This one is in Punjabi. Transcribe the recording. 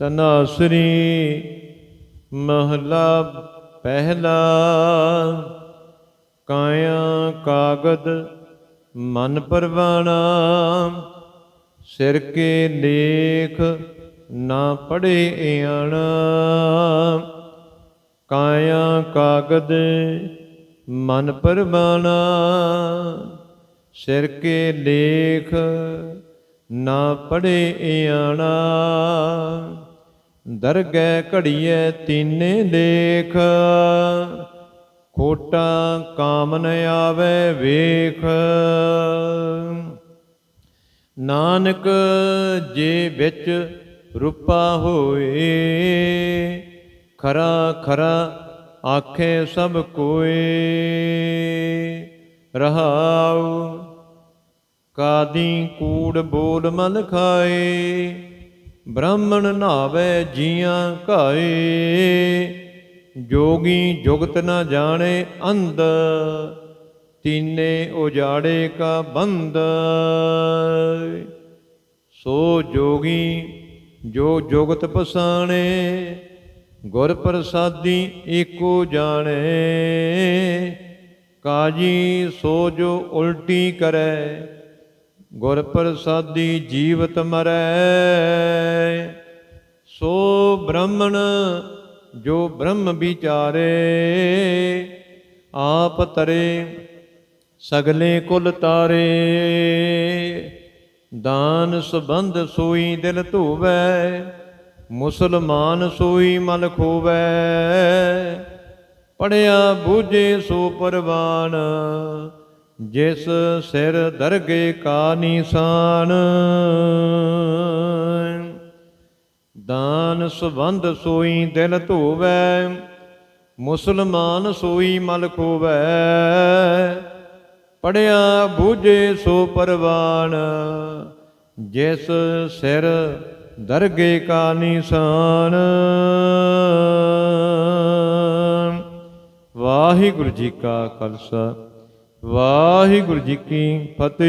ਤਨਾਸਰੀ ਮਹਲਾ ਪਹਿਲਾ, ਕਾਇਆ ਕਾਗਦ ਮਨ ਪਰਵਾਣਾ, ਸਿਰ ਕੇ ਲੇਖ ਨਾ ਪੜੇ ਆਣਾ ਕਾਇਆ ਕਾਗਦ ਮਨ ਪਰਵਾਣਾ, ਸਿਰ ਕੇ ਲੇਖ ਨਾ ਪੜੇ ਆਣਾ ਦਰਗਹਿ ਘੜੀਐ ਤੀਨੇ ਦੇਖ। ਖੋਟਾ ਕਾਮਨ ਨ ਆਵੇ ਵੇਖ। ਨਾਨਕ ਜੇ ਵਿੱਚ ਰੂਪਾ ਹੋਏ, ਖਰਾ ਖਰਾ ਆਖੇ ਸਭ ਕੋਏ। ਰਹਾਉ ਕਾਦੀ ਕੂੜ ਬੋਲ ਮਨ ਖਾਏ ਬ੍ਰਾਹਮਣ ਨਾਵੇ ਜੀਆਂ ਘਾਏ, ਜੋਗੀ ਜੁਗਤ ਨਾ ਜਾਣੇ ਅੰਧ, ਤੀਨੇ ਉਜਾੜੇ ਕਾ ਬੰਦ। ਸੋ ਜੋਗੀ ਜੋ ਜੁਗਤ ਪਸਾਣੇ, ਗੁਰ ਪ੍ਰਸਾਦੀ ਏਕੋ ਜਾਣੇ। ਕਾਜੀ ਸੋ ਜੋ ਉਲਟੀ ਕਰੈ ਗੁਰ ਪ੍ਰਸਾਦੀ ਜੀਵਤ ਮਰੈ। ਸੋ ਬ੍ਰਹਮਣ ਜੋ ਬ੍ਰਹਮ ਵਿਚਾਰੇ, ਆਪ ਤਰੇ ਸਗਲੇ ਕੁਲ ਤਾਰੇ। ਦਾਨ ਸੰਬੰਧ ਸੋਈ ਦਿਲ ਧੋਵੈ, ਮੁਸਲਮਾਨ ਸੋਈ ਮਨ ਖੋਵੈ। ਪੜਿਆ ਬੂਝੇ ਸੋ ਪਰਵਾਨ ਜਿਸ ਸਿਰ ਦਰਗੇ ਕਾ ਨਿਸ਼ਾਨ, ਦਾਨ ਸੰਬੰਧ ਸੋਈ ਦਿਲ ਧੋਵੈ, ਮੁਸਲਮਾਨ ਸੋਈ ਮਲ ਖੋਵੈ, ਪੜਿਆ ਬੂਝੇ ਸੋ ਪਰਵਾਨ, ਜਿਸ ਸਿਰ ਦਰਗੇ ਕਾ ਨਿਸ਼ਾਨ। ਵਾਹਿਗੁਰੂ ਜੀ ਕਾ ਖਾਲਸਾ। ਵਾਹਿਗੁਰੂ ਜੀ ਕੀ ਫਤਿਹ।